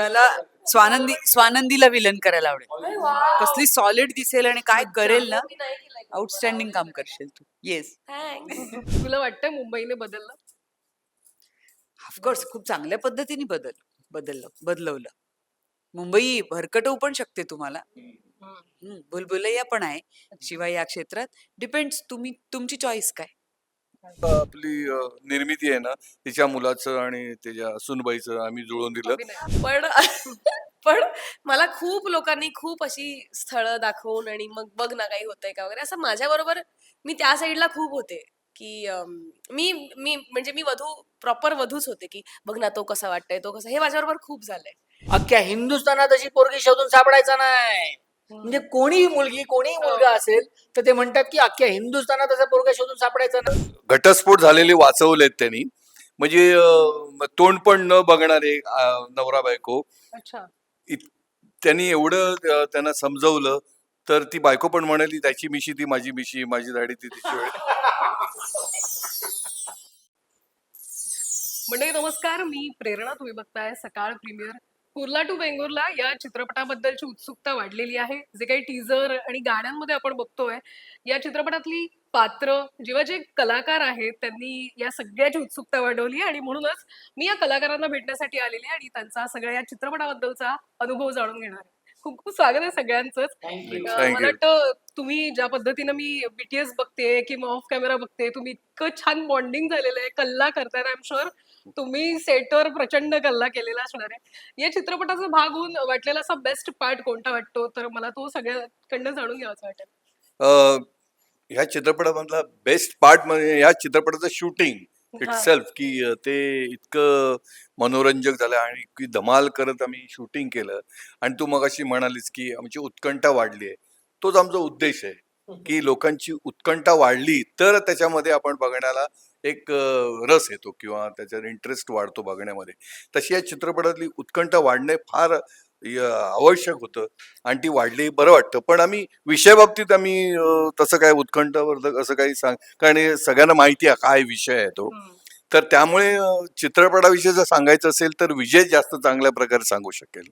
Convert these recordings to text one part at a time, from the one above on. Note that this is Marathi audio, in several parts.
मला स्वानंदी स्वानंदीला विलन करायला आवडेल. कसली सॉलिड दिसेल आणि काय करेल ना आउटस्टँडिंग काम करशील तू. येस तुला वाटतंय मुंबईने बदललं? ऑफकोर्स खूप चांगल्या पद्धतीने बदल बदललं बदलवलं. मुंबई भरकटवू पण शकते तुम्हाला. भुलभुलैया पण आहे. शिवाय या क्षेत्रात. डिपेंड्स तुम्ही तुमची चॉईस काय? आपली निर्मिती आहे ना तिच्या मुलाचं आणि त्याच्या सुनबाईचं आम्ही जुळवून दिलं. पण पण मला खूप लोकांनी खूप अशी स्थळं दाखवून आणि मग बघ ना काही होतंय का वगैरे असं माझ्या बरोबर मी त्या साईडला खूप होते की मी मी म्हणजे मी वधू प्रॉपर वधूच होते की बघ ना तो कसा वाटतंय तो कसा हे माझ्याबरोबर खूप झालंय. अख्ख्या हिंदुस्थानात अशी पोरगी शोधून सापडायचा नाही. म्हणजे कोणीही मुलगी कोणीही मुलगा असेल तर ते म्हणतात की अख्ख्या हिंदुस्थानात असा पोरगा शोधून सापडायचा नाही घटस्फोट झालेले वाचवलेत त्यांनी. म्हणजे अ, तोंड पण न बघणारे अ, नवरा बायको. अच्छा. इत- त्यांनी एवढं अ, त्यांना समजवलं तर ती बायको पण म्हणाली त्याची मिशी ती माझी मिशी माझी दाढी ती तिची वेळ. मंडळी नमस्कार. मी प्रेरणा तुम्ही बघताय सकाळ प्रीमियर कुर्ला टू बेंगुरला या चित्रपटाबद्दलची उत्सुकता वाढलेली आहे. जे काही टीजर आणि गाण्यांमध्ये आपण बघतोय या चित्रपटातली पात्र जेव्हा जे कलाकार आहेत त्यांनी या सगळ्याची उत्सुकता वाढवली आणि म्हणूनच मी या कलाकारांना भेटण्यासाठी आलेले आहे आणि त्यांचा सगळ्या या चित्रपटाबद्दलचा अनुभव जाणून घेणार आहे. खूप खूप स्वागत आहे सगळ्यांचंच. मला. वाटतं तुम्ही ज्या पद्धतीनं मी बीटीएस बघते किंवा ऑफ कॅमेरा बघते तुम्ही इतकं छान बॉन्डिंग झालेलं आहे कल्ला करताय आय एम शुअर तुम्ही सेटवर प्रचंड कल्ला केलेला असणार आहे. या चित्रपटाचा भाग होऊन वाटलेला असा बेस्ट पार्ट कोणता वाटतो? तर मला तो सगळ्याकडनं जाणून घ्यावाचा वाटेल. ह्या चित्रपटामधला बेस्ट पार्ट म्हणजे ह्या चित्रपटाचं शूटिंग इट सेल्फ की ते इतकं मनोरंजक झालं आणि इतकी धमाल करत आम्ही शूटिंग केलं. आणि तू मग अशी म्हणालीस की आमची उत्कंठा वाढली आहे. तोच आमचा उद्देश आहे. की लोकांची उत्कंठा वाढली तर त्याच्यामध्ये आपण बघण्याला एक रस येतो किंवा त्याच्यात इंटरेस्ट वाढतो बघण्यामध्ये. तशी या चित्रपटातली उत्कंठा वाढणे फार आवश्यक होतं आणि ती वाढली बरं वाटतं. पण आम्ही विषयाबाबतीत आम्ही अ, तसं काय उत्कंठावर्धक असं काही सांग कारण सगळ्यांना माहिती आहे काय विषय आहे तो. तर त्यामुळे चित्रपटाविषयी जर सांगायचं असेल तर विजय जास्त चांगल्या प्रकारे सांगू शकेल.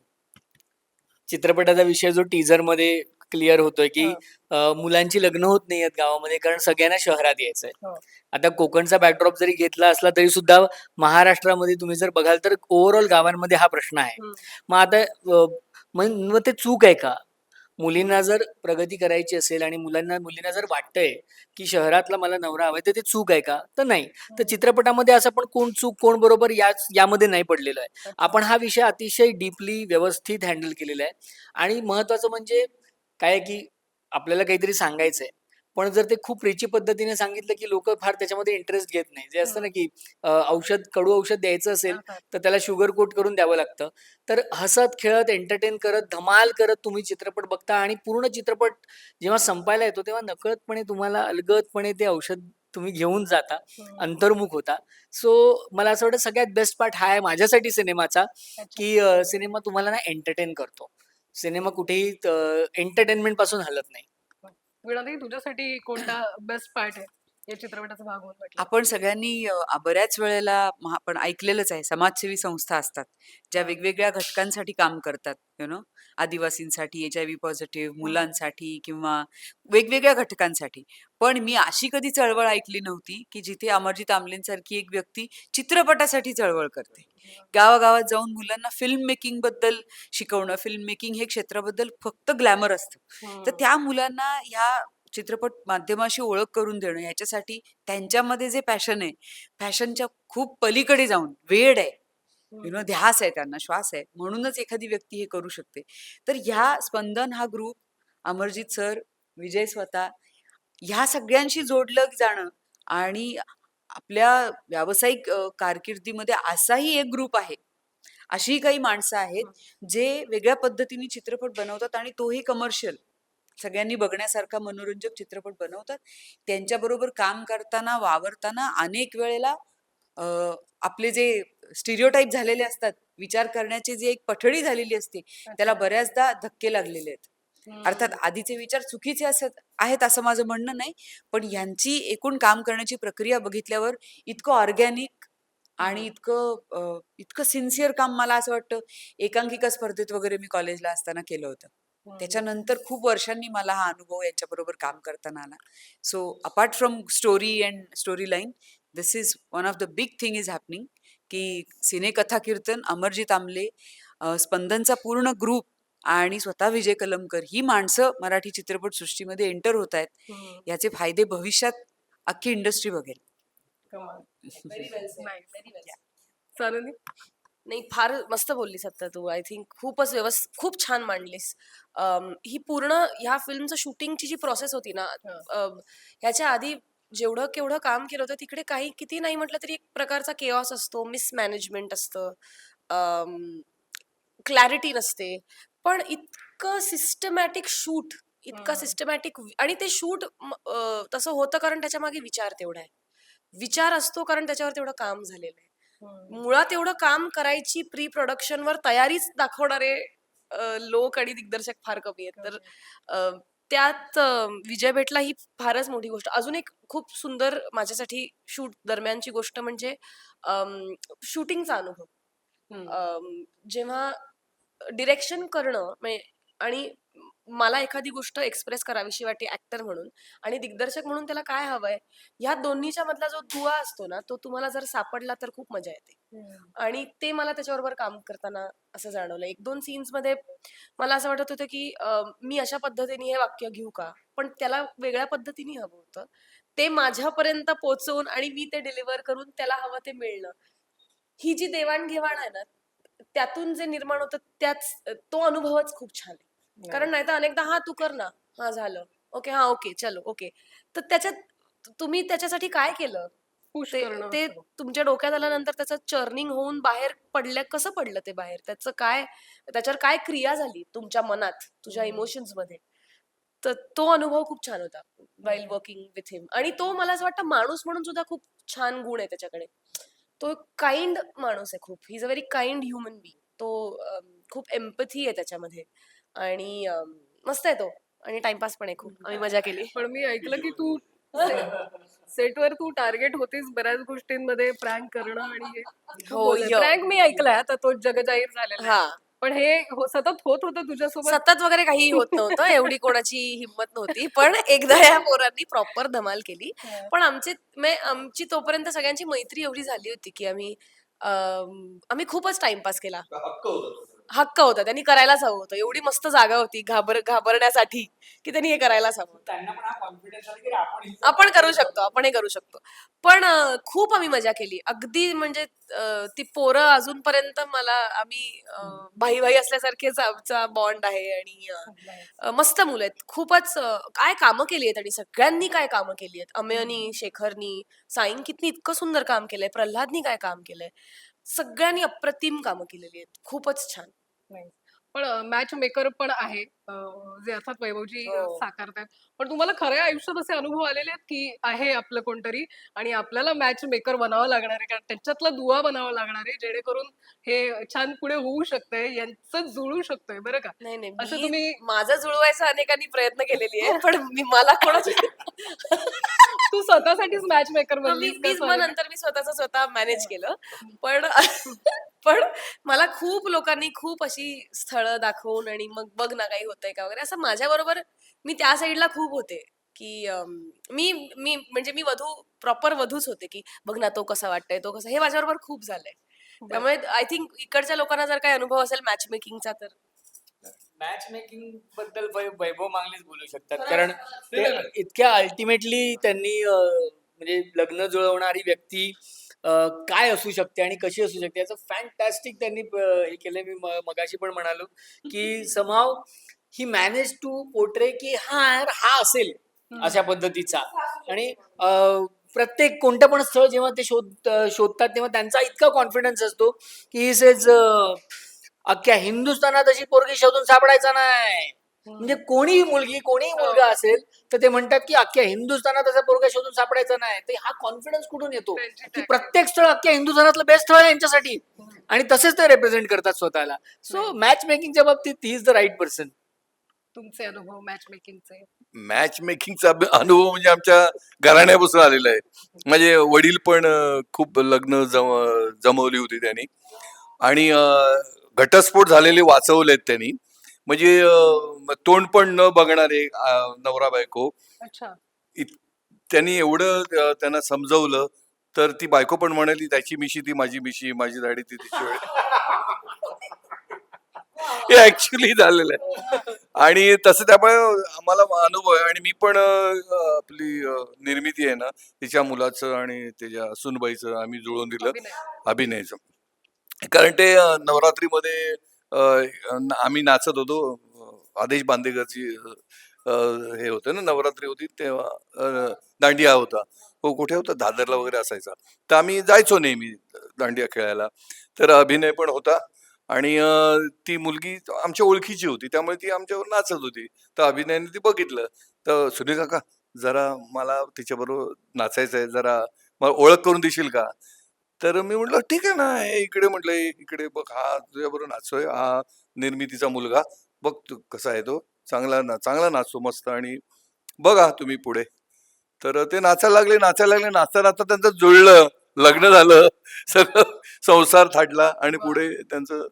चित्रपटाचा विषय जो टीजरमध्ये क्लिअर होतोय की अं, मुलांची लग्न होत नाही आहेत गावामध्ये कारण सगळ्यांना शहरात यायचंय. हो. आता कोकणचा बॅकड्रॉप जरी घेतला असला तरी सुद्धा महाराष्ट्रामध्ये तुम्ही जर बघाल तर ओव्हरऑल गावांमध्ये हा प्रश्न आहे. हम्म. मग आता अं, मग मग ते चूक आहे का? मुलींना जर प्रगती करायची असेल आणि मुलांना मुलींना जर वाटतंय की शहरातला मला नवरा हवाय तर ते चूक आहे का? तर नाही. तर चित्रपटामध्ये असं पण कोण चूक कोण बरोबर यामध्ये नाही पडलेलं आहे. आपण हा विषय अतिशय डीपली व्यवस्थित हँडल केलेला आहे. आणि महत्वाचं म्हणजे काय की आपल्याला काहीतरी सांगायचंय. पण जर ते खूप रिची पद्धतीने सांगितलं की लोक फार त्याच्यामध्ये इंटरेस्ट घेत नाही. जे असतं ना की अं, औषध कडू औषध द्यायचं असेल तर त्याला शुगर कोट करून द्यावं लागतं. तर हसत खेळत एंटरटेन करत धमाल करत तुम्ही चित्रपट बघता आणि पूर्ण चित्रपट जेव्हा संपायला येतो तेव्हा नकळतपणे तुम्हाला अलगदपणे ते औषध तुम्ही घेऊन जाता अंतर्मुख होता. सो मला असं वाटतं सगळ्यात बेस्ट पार्ट हा आहे माझ्यासाठी सिनेमाचा की सिनेमा तुम्हाला ना एंटरटेन करतो. सिनेमा कुठेही एंटरटेनमेंटपासून हलत नाही. तुझ्यासाठी कोणता बेस्ट पार्ट आहे? या चित्रपटाचा भाग होऊन आपण सगळ्यांनी बऱ्याच वेळेला आपण ऐकलेलंच आहे. समाजसेवी संस्था असतात ज्या वेगवेगळ्या घटकांसाठी काम करतात यु नो आदिवासींसाठी एच आय व्ही पॉझिटिव्ह मुलांसाठी किंवा वेगवेगळ्या घटकांसाठी. पण मी अशी कधी चळवळ ऐकली नव्हती की जिथे अमरजित आमलेंसारखी एक व्यक्ती चित्रपटासाठी चळवळ करते. गावागावात जाऊन मुलांना फिल्म मेकिंगबद्दल शिकवणं फिल्म मेकिंग हे क्षेत्राबद्दल फक्त ग्लॅमर असतं. तर त्या मुलांना ह्या चित्रपट माध्यमाशी ओळख करून देणं याच्यासाठी त्यांच्यामध्ये जे पॅशन आहे फॅशनच्या खूप पलीकडे जाऊन वेड आहे. यु नो ध्यास आहे त्यांना श्वास आहे. म्हणूनच एखादी व्यक्ती हे करू शकते. तर ह्या स्पंदन हा ग्रुप अमरजित सर विजय स्वतः ह्या सगळ्यांशी जोडलं जाणं आणि आपल्या व्यावसायिक कारकिर्दीमध्ये असाही एक ग्रुप आहे. अशी काही माणसं आहेत जे वेगळ्या पद्धतीने चित्रपट बनवतात आणि तोही कमर्शियल सगळ्यांनी बघण्यासारखा मनोरंजक चित्रपट बनवतात. त्यांच्याबरोबर काम करताना वावरताना अनेक वेळेला आपले जे स्टिरिओटाईप झालेले असतात. विचार करण्याची जी एक पठडी झालेली असते त्याला बऱ्याचदा धक्के लागलेले आहेत. अर्थात आधीचे विचार चुकीचे असत आहेत असं माझं म्हणणं नाही पण यांची एकूण काम करण्याची प्रक्रिया बघितल्यावर इतकं ऑर्गॅनिक आणि इतकं इतकं सिन्सिअर काम मला असं वाटतं एकांकिका स्पर्धेत वगैरे मी कॉलेजला असताना केलं होतं. त्याच्यानंतर खूप वर्षांनी मला हा अनुभव यांच्याबरोबर काम करताना आला. So apart from story and story line this is one of the big thing is happening की सिने कथा कीर्तन अमरजीत आमले स्पंदनचा पूर्ण ग्रुप आणि स्वतः विजय कलमकर ही माणसं मराठी चित्रपट सृष्टीमध्ये एंटर होत आहेत. याचे फायदे भविष्यात अख्खी इंडस्ट्री बघेल. नाही फार मस्त बोललीस आता तू. आय थिंक खूपच व्यवस्थित खूप छान मांडलीस. ही पूर्ण ह्या फिल्मचं शूटिंगची जी प्रोसेस होती ना ह्याच्या आधी जेवढं केवढं काम केलं होतं तिकडे काही किती नाही म्हटलं तरी एक प्रकारचा केऑस असतो मिसमॅनेजमेंट असतं. क्लॅरिटी नसते. पण इतकं सिस्टमॅटिक शूट इतकं. सिस्टमॅटिक आणि ते शूट तसं होतं कारण त्याच्यामागे विचार तेवढा आहे. विचार असतो कारण त्याच्यावर तेवढं काम झालेलं आहे. मुळात एवढं काम करायची प्री प्रोडक्शन वर तयारीच दाखवणारे लोक आणि दिग्दर्शक फार कमी आहेत. तर त्यात विजय भेटला ही फारच मोठी गोष्ट. अजून एक खूप सुंदर माझ्यासाठी शूट दरम्यानची गोष्ट म्हणजे शूटिंगचा अनुभव. जेव्हा डिरेक्शन करणं म्हणजे आणि मला एखादी गोष्ट एक्सप्रेस करावीशी वाटते ऍक्टर म्हणून आणि दिग्दर्शक म्हणून त्याला काय हवंय ह्या दोन्हीच्या मधला जो दुवा असतो ना तो तुम्हाला जर सापडला तर खूप मजा येते. आणि ते मला त्याच्याबरोबर काम करताना असं जाणवलं. एक दोन सीन्समध्ये मला असं वाटत होतं की मी अशा पद्धतीने हे वाक्य घेऊ का? पण त्याला वेगळ्या पद्धतीने हवं होतं. ते माझ्यापर्यंत पोहोचवून आणि मी ते डिलिव्हर करून त्याला हवं ते मिळणं. ही जी देवाणघेवाण आहे ना त्यातून जे निर्माण होतं त्याच तो अनुभवच खूप छान आहे. कारण नाही तर अनेकदा हा तू कर ना. हा झालं. ओके हा ओके चलो ओके. तर त्याच्यात तुम्ही त्याच्यासाठी काय केलं? Push ते करणं ते. तुमच्या डोक्यात आल्यानंतर त्याचं चर्निंग होऊन बाहेर पडल्या कसं पडलं ते बाहेर? त्याचं काय त्याच्यावर काय क्रिया झाली तुमच्या मनात तुझ्या हम्म. इमोशन्समध्ये तर तो अनुभव खूप छान होता वाईल वर्किंग विथ हिम आणि तो मला असं वाटतं माणूस म्हणून सुद्धा खूप छान गुण आहे त्याच्याकडे. तो काइंड माणूस आहे खूप. He is a very kind human be तो अम, खूप एम्पथी आहे त्याच्यामध्ये. आणि मस्त आहे तो. आणि टाइमपास पण आहे खूप. आम्ही मजा केली. पण मी ऐकलं की तू सेटवर तू टार्गेट होतीस बऱ्याच गोष्टींमध्ये प्रँक करणं आणि हो, य. प्रँक मी ऐकलाय आता तो जगजाहीर झालेला आहे. हा. पण हे हो- सतत होत होतं तुझ्यासोबत? सतत वगैरे काही होत नव्हतं. एवढी कोणाची हिंमत नव्हती. पण एकदा या पोरांनी प्रॉपर धमाल केली. पण आमची मे- आमची तोपर्यंत सगळ्यांची मैत्री एवढी झाली होती की आम्ही आम्ही खूपच टाइमपास केला. हक्क होता हक्क होता त्यांनी करायलाच हवं होतं. एवढी मस्त जागा होती घाबर घाबरण्यासाठी की त्यांनी हे करायलाच हवं होतं. त्यांना पण हा कॉन्फिडन्स आला की आपण आपण करू शकतो आपण हे करू शकतो. पण अं, खूप आम्ही मजा केली. अगदी म्हणजे अं, ती पोरं अजूनपर्यंत मला आम्ही भाई भाई असल्यासारखेच आमचा बॉन्ड आहे आणि अं, अं, मस्त मुलं आहेत. खूपच अं, काय कामं केली आहेत आणि सगळ्यांनी काय कामं केली आहेत. अमयनी शेखरनी साईन कितनी इतकं सुंदर काम केलंय. प्रल्हादनी काय काम केलंय. सगळ्यांनी अप्रतिम कामं केलेली आहेत. खूपच छान. नाही. पण मॅच मेकर पण आहे अं, जे अर्थात वैभवजी हो. साकारतात पण तुम्हाला खऱ्या आयुष्यात असे अनुभव आलेले आहेत की आहे आपलं कोणतरी आणि आपल्याला मॅच मेकर बनावं लागणार आहे कारण त्यांच्यातला दुवा बनावा लागणार आहे जेणेकरून हे छान पुढे होऊ शकतंय यांचं जुळू शकतंय बरं का नाही नाही असं मी- तुम्ही माझं जुळवायचा अनेकांनी प्रयत्न केलेली आहे पण मी मला कोणाची तू स्वतःसाठीच मॅच मेकर बनलीस मग? नंतर मी स्वतःच स्वतः मॅनेज केलं. पण पण मला खूप लोकांनी खूप अशी स्थळं दाखवून आणि मग बघ ना काही होतंय का वगैरे असं माझ्या बरोबर मी त्या साईडला खूप होते की मी मी म्हणजे मी वधू प्रॉपर वधूच होते की बघ ना तो कसा वाटतोय तो कसा हे माझ्याबरोबर खूप झालंय. त्यामुळे आय थिंक इकडच्या लोकांना जर काही अनुभव असेल मॅच मेकिंगचा तर. मॅच मेकिंगबद्दल वै- वैभव मागलेच बोलू शकतात. कारण ते इतक्या अल्टिमेटली त्यांनी अं, म्हणजे लग्न जुळवणारी व्यक्ती अं, काय असू शकते आणि कशी असू शकते याचं फॅन्टॅस्टिक त्यांनी अं, हे केलंय. मी म- मगाशी पण म्हणालो की समाव ही मॅनेज टू पोर्ट्रे की हा यार हा असेल अशा पद्धतीचा. आणि अं, प्रत्येक कोणतं पण स्थळ जेव्हा ते शोध अं, शोधतात तेव्हा त्यांचा इतका कॉन्फिडन्स असतो की सेज अख्ख्या हिंदुस्थानात अशी पोरगी शोधून सापडायचा नाही. म्हणजे कोणीही मुलगी कोणीही मुलगा असेल तर ते म्हणतात की अख्ख्या हिंदुस्थानात असा पोरगा शोधून सापडायचा नाही. ते हा कॉन्फिडन्स कुठून येतो? की. प्रत्येक स्थळ अख्ख्या हिंदुस्थानातलं बेस्ट स्थळ आहे यांच्यासाठी. आणि तसेच ते रिप्रेझेंट करतात स्वतःला. सो मॅच मेकिंगच्या बाबतीत he is the right person तुमचे अनुभव मॅच मेकिंगचे मॅच मेकिंगचा अनुभव म्हणजे आमच्या घराण्यापासून आलेला आहे. माझे वडील पण खूप लग्न जम जमवली होती त्यांनी. आणि घटस्फोट झालेले वाचवलेत त्यांनी. म्हणजे तोंड पण न बघणारे नवरा बायको अच्छा. त्यांनी एवढं त्यांना समजवलं तर ती बायको पण म्हणाली त्याची मिशी ती माझी मिशी माझी दाढी ती तिची वेळ. हे ऍक्च्युली झालेलं आहे. आणि तसं त्यामुळे आम्हाला अनुभव आहे. आणि मी पण आपली निर्मिती आहे ना तिच्या मुलाचं आणि त्याच्या सुनबाईचं आम्ही जुळवून दिलं. अभिनय. अभिनयचं. कारण ते नवरात्रीमध्ये आम्ही नाचत होतो. आदेश बांदेकरची हे होतं ना नवरात्री होती तेव्हा दांडिया होता. हो कुठे होता? दादरला वगैरे असायचा. तर आम्ही जायचो नेहमी दांडिया खेळायला. तर अभिनय पण होता आणि ती मुलगी आमच्या ओळखीची होती. त्यामुळे ती आमच्यावर नाचत होती. तर अभिनयाने ती बघितलं. तर सुनील काका जरा मला तिच्याबरोबर नाचायचं आहे जरा मला ओळख करून देशील का? तर मी म्हटलं ठीक आहे ना हे इकडे म्हटलं इकडे बघ हा तुझ्याबरोबर नाचतोय हा निर्मितीचा मुलगा बघ तू कसा आहे तो चांगला ना चांगला नाचतो मस्त आणि बघा तुम्ही पुढे. तर ते नाचायला लागले नाचायला लागले नाचता नाचता त्यांचं जुळलं लग्न झालं सगळं संसार थाटला आणि पुढे त्यांचं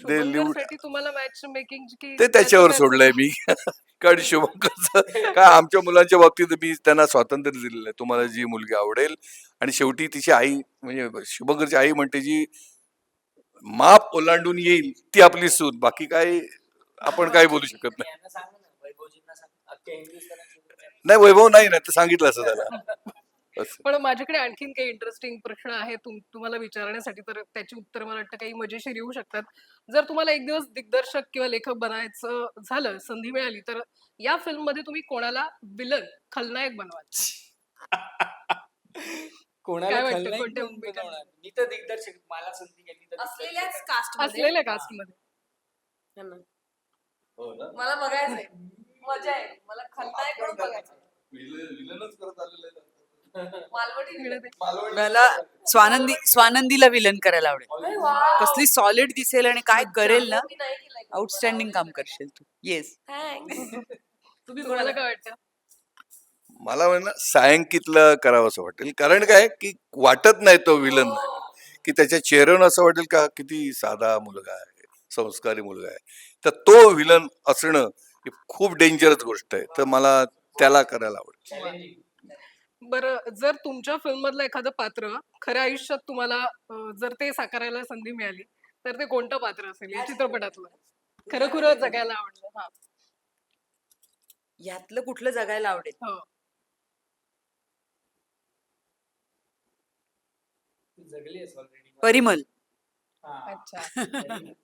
ते लिहून तुम्हाला मॅच मेकिंग की ते त्याच्यावर सोडलंय मी. कारण शुभंकरचं काय आमच्या मुलांच्या बाबतीत मी त्यांना स्वातंत्र्य दिलेलं आहे. तुम्हाला जी मुलगी आवडेल आणि शेवटी तिची आई म्हणजे शुभंकरची आई म्हणते जी माप ओलांडून येईल ती आपली सून. बाकी काय आपण काय बोलू शकत नाही. नाही वैभव नाही ना तर सांगितलं असं त्याला. पण माझ्याकडे आणखीन काही इंटरेस्टिंग प्रश्न आहे तुम- तुम्हाला विचारण्यासाठी तर त्याची उत्तर मला वाटतं काही मजेशीर येऊ शकतात. जर तुम्हाला एक दिवस दिग्दर्शक किंवा लेखक बनायचं झालं संधी मिळाली तर या फिल्ममध्ये तुम्ही कोणाला विलन खलनायक बनवाल? कोणाला? मी तर दिग्दर्शक मला संधी गेली असलेल्याच. कास्ट असलेल्या कास्टमध्ये. हो ना? मला बघायचंय. मजा आहे. मला खलनायक म्हणून बघायचं विलन- विलनच करत आलेलं आहे. मला स्वानंदी स्वानंदीला विलन करायला आवडेल. कसली सॉलिड दिसेल आणि काय करेल ना. आउटस्टँडिंग काम करशील तू. येस. तुम्ही कोणाला काय वाटतं? मला म्हणणं सायंकितलं करावं असं वाटेल. कारण काय की वाटत नाही तो विलन. की त्याच्या चेहऱ्यानं असं वाटेल का किती साधा मुलगा आहे संस्कारी मुलगा आहे. तर तो विलन असणं ही खूप डेंजरस गोष्ट आहे. तर मला त्याला करायला आवडेल. बरं जर तुमच्या फिल्म मधलं एखादं पात्र खऱ्या आयुष्यात तुम्हाला अं, जर ते साकारायला संधी मिळाली तर ते कोणतं पात्र असेल या चित्रपटातलं? खरं खुरं जगायला आवडलं हा. यातलं कुठलं जगायला आवडेल? हो. जगली आहेस. परिमल. हा. अच्छा.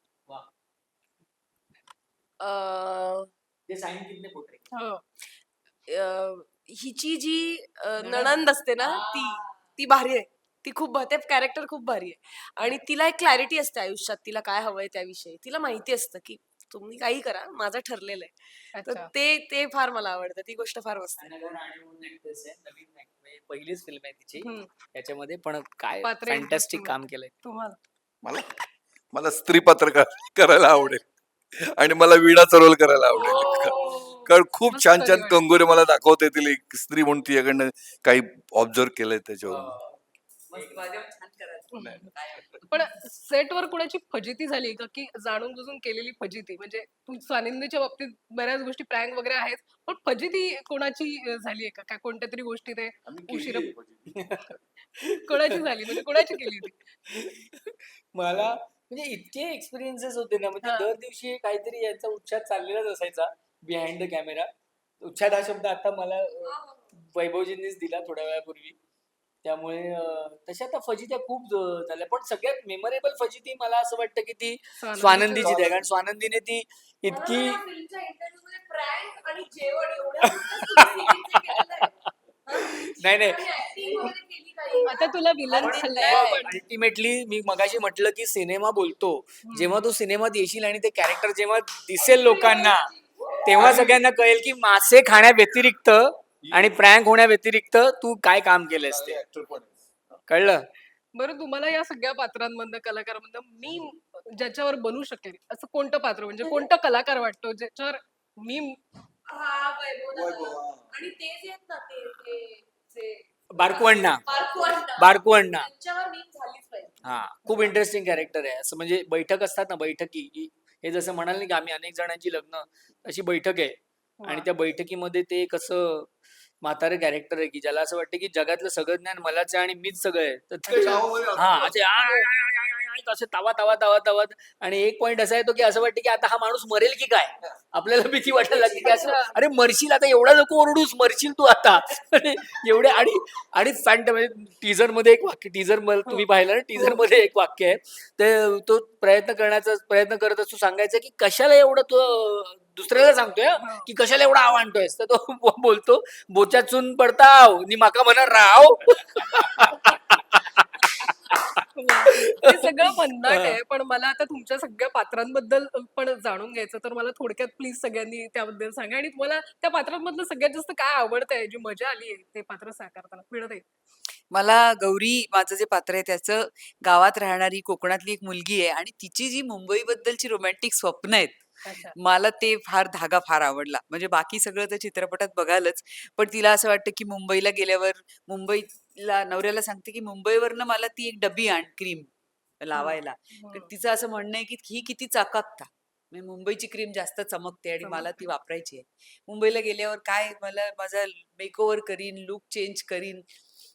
अं, सांगितले हो. अं, हिची जी अं, नणंद. असते ना ती ती भारी आहे. ती खूप भा- ते कॅरेक्टर खूप भारी आहे. आणि तिला एक क्लॅरिटी असते आयुष्यात तिला काय हवंय त्याविषयी. तिला माहिती असतं की तुम्ही काही करा माझं ठरलेलं आहे. तर अच्छा. ते ते फार मला आवडतं ती गोष्ट फार मस्त आहे. नवीन act- म्हणजे पहिलीच फिल्म आहे तिची. हम्म. त्याच्यामध्ये पण काय पात्र फॅन्टॅस्टिक interesting काम केलंय. तुम्हाला. मला मला स्त्री पात्र करायला आवडेल. आणि मला वीणा चरोल करायला आवडेल. हो. कारण खूप छान छान. कंगोरे मला दाखवता येतील. एक स्त्री म्हणून तिच्याकडनं काही ऑब्झर्व केलंय त्याच्यावर पण सेटवर कुणाची फजिती झाली का? की जाणून बुजून केलेली फजिती? म्हणजे तू स्वानिंदीच्या बाबतीत बऱ्याच गोष्टी प्रँक वगैरे आहेत पण फजिती कोणाची झाली आहे का? काय कोणत्या तरी गोष्टी ते उशिरा कोणाची झाली? म्हणजे कोणाची केली ती मला म्हणजे इतके एक्सपिरियन्सेस होते ना म्हणजे हा. दर दिवशी काहीतरी यांचा उच्छाद चाललेलाच असायचा. बिहाइंड द कॅमेरा उच्छाद हा शब्द आता मला वैभवजींनीच दिला थोड्या वेळापूर्वी. त्यामुळे तशा आता फजित्या खूप ज- झाल्या. पण सगळ्यात मेमोरेबल फजिती मला असं वाटतं की ती स्वानंदीची आहे कारण स्वानंदीने ती इतकी. हं? नाही नाही. आता तुला विलन अल्टिमेटली मी मगाशी म्हटलं की सिनेमा बोलतो. जेव्हा तू सिनेमात येशील आणि ते कॅरेक्टर जेव्हा दिसेल लोकांना तेव्हा सगळ्यांना कळेल की मासे खाण्या व्यतिरिक्त आणि प्रँक होण्या व्यतिरिक्त तू काय काम केलंस ते. कळलं? बरं तुम्हाला या सगळ्या पात्रांमधनं कलाकारांमधनं मी ज्याच्यावर बनू शकेल असं कोणतं पात्र? म्हणजे कोणतं कलाकार वाटतो ज्याच्यावर मी हा, वैभव दादा. आणि ते जे आहेत ना ते ते- जे बारकू अण्णा बारकू अण्णा, बारकू अण्णा त्यांच्यावर मीम झालीच पाहिजे. हा खूप इंटरेस्टिंग कॅरेक्टर आहे. असं म्हणजे बैठक असतात ना बैठकी की हे जसं म्हणाल नाही का आम्ही अनेक जणांची लग्न अशी बैठक आहे. आणि त्या बैठकीमध्ये ते कसं म्हातारे कॅरेक्टर आहे की ज्याला असं वाटतं की जगातलं सगळं ज्ञान मलाच आहे आणि मीच सगळं आहे. तर ते- हा आ- आ- आ- आ- आ- आ- असे तावा तावा तावा तावा. आणि एक पॉइंट असा येतो की असं वाटतं की आता हा माणूस मरेल की काय? आपल्याला भीती वाटायला लागली की असं अरे मरशील आता एवढा नको ओरडूस मरशील तू आता. आणि एवढे आणि आणि फॅन्ट म्हणजे टीजरमध्ये एक वाक्य टीजर तुम्ही पाहिलं ना टीजरमध्ये एक वाक्य आहे. ते तो प्रयत्न करण्याचा प्रयत्न करत असतो सांगायचं की कशाला एवढं तो दुसऱ्याला सांगतोय की कशाला एवढा आव आणतोयस? तर तो बोलतो बोच्यातून पडताव. नि माका म्हणा राव. हे सगळं भन्नाट आहे पण मला आता तुमच्या सगळ्या पात्रांबद्दल पण जाणून घ्यायचं तर मला थोडक्यात प्लीज सगळ्यांनी त्याबद्दल सांगा. आणि तुम्हाला त्या पात्रांमधलं सगळ्यात जास्त काय आवडतंय जी मजा आली आहे ते पात्र साकारताना? मिळत आहे मला गौरी माझं जे पात्र आहे त्याचं गावात राहणारी कोकणातली एक मुलगी आहे आणि तिची जी मुंबईबद्दलची रोमॅन्टिक स्वप्न आहेत अच्छा. मला ते फार धागा फार आवडला. म्हणजे बाकी सगळं तर चित्रपटात बघालच. पण तिला असं वाटतं की मुंबईला गेल्यावर मुंबईला नवऱ्याला सांगते की मुंबईवरनं मला ती एक डबी आण क्रीम लावायला. तर तिचं असं म्हणणं आहे की ही किती चकाकता म्हणजे मुंबईची क्रीम जास्त चमकते आणि मला ती वापरायची आहे. मुंबईला गेल्यावर काय मला माझा मेकओव्हर करीन लुक चेंज करीन.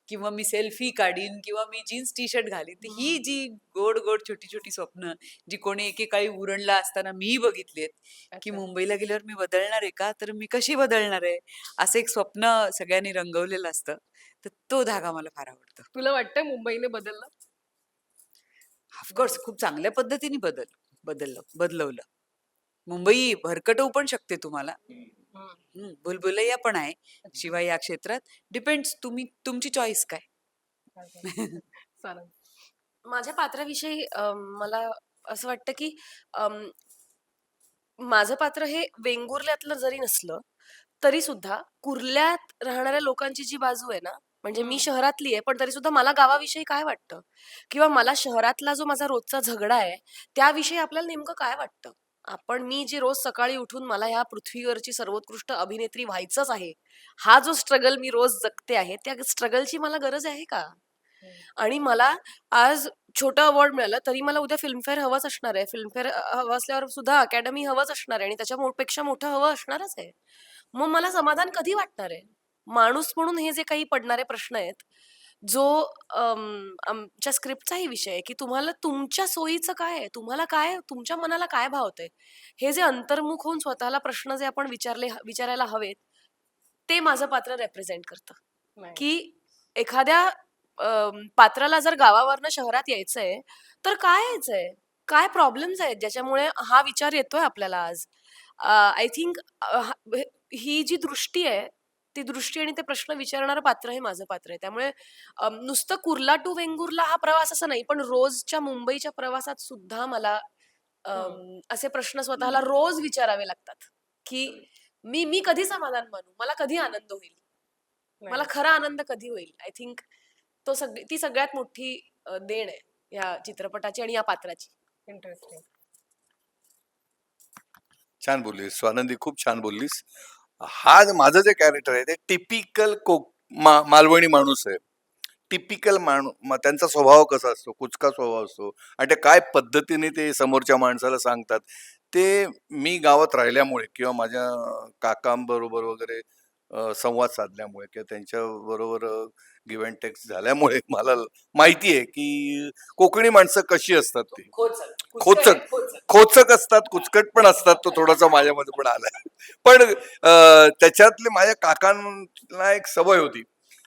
किंवा मी सेल्फी काढीन किंवा मी जीन्स टी शर्ट घालीन तर ही जी गोड गोड छोटी छोटी स्वप्न जी कोणी एकेकाळी उरणला असताना मी बघितलीत की अच्छा. मुंबईला गेल्यावर मी बदलणार आहे का? तर मी कशी बदलणार आहे? असं एक स्वप्न सगळ्यांनी रंगवलेलं असतं तर तो धागा मला फार आवडतो. तुला वाटतंय मुंबईने बदललं? ऑफकोर्स खूप चांगल्या पद्धतीने बदल बदललं बदलवलं. मुंबई भरकटवू पण शकते तुम्हाला. हम्म, भुलभुलैया पण आहे शिवाय या क्षेत्रात. डिपेंड्स तुम्ही तुमची चॉईस काय? चालेल. माझ्या पात्राविषयी अम, मला असं वाटतं की अम, माझं पात्र हे वेंगुर्ल्यातलं जरी नसलं तरी सुद्धा कुर्ल्यात राहणाऱ्या लोकांची जी बाजू आहे ना म्हणजे मी. शहरातली आहे पण तरी सुद्धा मला गावाविषयी काय वाटतं? किंवा मला शहरातला जो माझा रोजचा झगडा आहे त्याविषयी आपल्याला नेमकं काय वाटतं? आपण मी जी रोज सकाळी उठून मला ह्या पृथ्वीवरची सर्वोत्कृष्ट अभिनेत्री व्हायचंच आहे हा जो स्ट्रगल मी रोज जगते आहे त्या स्ट्रगलची मला गरज आहे का? आणि मला आज छोटं अवॉर्ड मिळालं तरी मला उद्या फिल्मफेअर हवंच असणार आहे. फिल्मफेअर हवं असल्यावर सुद्धा अकॅडमी हवंच असणार आहे आणि त्याच्या मो- पेक्षा मोठं हवं असणारच आहे. मग मला समाधान कधी वाटणार आहे? माणूस म्हणून हे जे काही पडणारे प्रश्न आहेत जो अम, आमच्या स्क्रिप्टचाही विषय आहे की तुम्हाला तुमच्या सोयीचं काय आहे तुम्हाला काय तुमच्या मनाला काय भावतंय हे जे अंतर्मुख होऊन स्वतःला प्रश्न जे आपण विचारले विचारायला हवेत ते माझं पात्र रेप्रेझेंट करतं. नाही. की एखाद्या पात्राला जर गावावरनं शहरात यायचंय तर काय यायचंय? काय प्रॉब्लेम्स आहेत ज्याच्यामुळे हा विचार येतोय आपल्याला आज? आय थिंक ही जी दृष्टी आहे ती दृष्टी आणि ते प्रश्न विचारणारं पात्र हे माझं पात्र आहे. त्यामुळे अम, नुसतं कुर्ला टू वेंगुर्ला हा प्रवास असं नाही पण रोजच्या मुंबईच्या प्रवासात सुद्धा मला अम, असे प्रश्न स्वतःला रोज विचारावे लागतात की मी मी कधी समाधान मानू? मला कधी आनंद होईल? मला नाही. खरा आनंद कधी होईल? आय थिंक तो सगळी ती सगळ्यात मोठी अ, देण आहे या चित्रपटाची आणि या पात्राची. इंटरेस्टिंग छान बोललीस. स्वानंदी खूप छान बोललीस. हा माझं जे कॅरेक्टर आहे ते टिपिकल कोक मा, मालवणी माणूस आहे. टिपिकल माणू म- त्यांचा स्वभाव कसा असतो? कुचका स्वभाव असतो. आणि ते काय पद्धतीने ते समोरच्या माणसाला सांगतात? ते मी गावात राहिल्यामुळे किंवा माझ्या काकांबरोबर वगैरे संवाद साधल्यामुळे किंवा त्यांच्या बरोबर गिव्ह अँड टेक्स झाल्यामुळे मला माहिती आहे की कोकणी माणसं कशी असतात ती. खोचक खोचक. असतात कुचकट पण असतात तो थोडासा माझ्यामध्ये पण आलाय पण त्याच्यातले माझ्या काकांना एक सवय होती.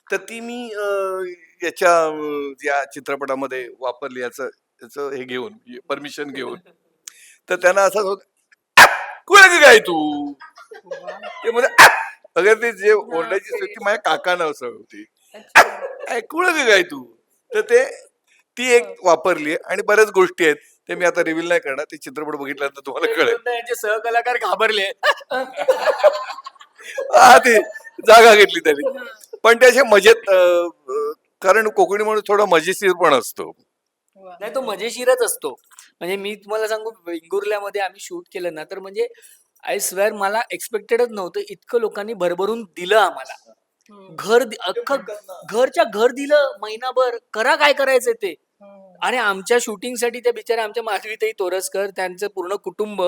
तर ती मी याच्या या चित्रपटामध्ये वापरली याचं याचं हे घेऊन परमिशन घेऊन. तर त्यांना असं होत कुठे काय तू? ते म्हणजे अगर ते जे ओरडायची स्थिती ती माझ्या काकांना असं होती ऐकून काय तू? तर ते ती एक वापरली आणि बऱ्याच गोष्टी आहेत ते मी आता रिव्हील नाही करणार ते चित्रपट बघितल्यानंतर तुम्हाला कळेल. सहकलाकार घाबरले. हा ते जागा घेतली त्यांनी. पण ते असे मजेत कारण कोकणी म्हणून थोडा मजेशीर पण असतो. नाही तो मजेशीरच असतो. म्हणजे मी तुम्हाला सांगू वेंगुर्ल्यामध्ये आम्ही शूट केलं ना तर म्हणजे आय स्वेअर मला एक्सपेक्टेडच नव्हतं. इतकं लोकांनी भरभरून दिलं आम्हाला. घर दि- अख्खं घरच्या घर दिलं महिनाभर. करा काय करायचं ते. आणि आमच्या शूटिंगसाठी त्या बिचाऱ्या आमच्या माधवीताई तोरसकर त्यांचं पूर्ण कुटुंब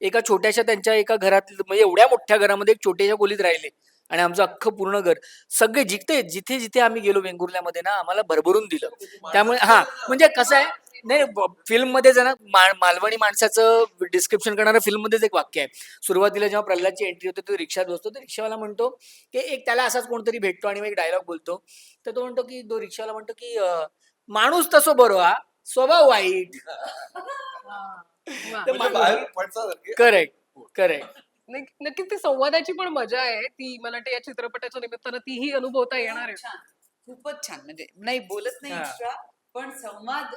एका छोट्याशा त्यांच्या एका घरात म्हणजे एवढ्या मोठ्या घरामध्ये एक छोट्याशा खोलीत राहिले. आणि आमचं अख्खं पूर्ण घर. सगळे जिथे जिथे जिथे आम्ही गेलो वेंगुर्ल्यामध्ये ना आम्हाला भरभरून दिलं. त्यामुळे हा म्हणजे कसं आहे नाही फिल्ममध्ये जरा मालवणी माणसाचं डिस्क्रिप्शन करणारं फिल्म मध्येच एक वाक्य आहे. सुरुवातीला जेव्हा प्रल्हादची एंट्री होते तो रिक्षात बसतो तर रिक्षावाला म्हणतो की एक त्याला असाच कोणतरी भेटतो आणि मग एक डायलॉग बोलतो. तर तो म्हणतो की तो रिक्षावाला म्हणतो की माणूस तसो बरो हा. स्वभाव वाईट. तर म्हणजे पडसासारखे. करेक्ट करेक्ट नक्की- नक्कीच ती संवादाची पण मजा आहे. ती मला वाटतं या चित्रपटाच्या निमित्तानं तीही अनुभवता येणार आहे. खूपच छान. म्हणजे नाही बोलत नाही हा. एक्स्ट्रा पण संवाद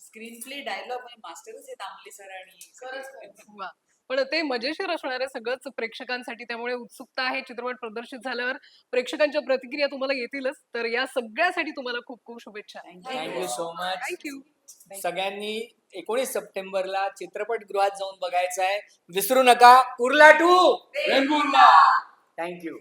स्क्रीन प्ले डायलॉग म्हणजे मास्टरच आहेत आमले सर आणि वा. पण ते मजेशीर असणार आहे सगळंच प्रेक्षकांसाठी. त्यामुळे उत्सुकता आहे चित्रपट प्रदर्शित झाल्यावर. प्रेक्षकांच्या प्रतिक्रिया तुम्हाला येतीलच. तर या सगळ्यासाठी तुम्हाला खूप खूप शुभेच्छा. थँक्यू सो मच थँक्यू सगळ्यांनी एकोणीस सप्टेंबरला चित्रपटगृहात जाऊन बघायचं आहे. विसरू नका. कुर्ला टू. थँक्यू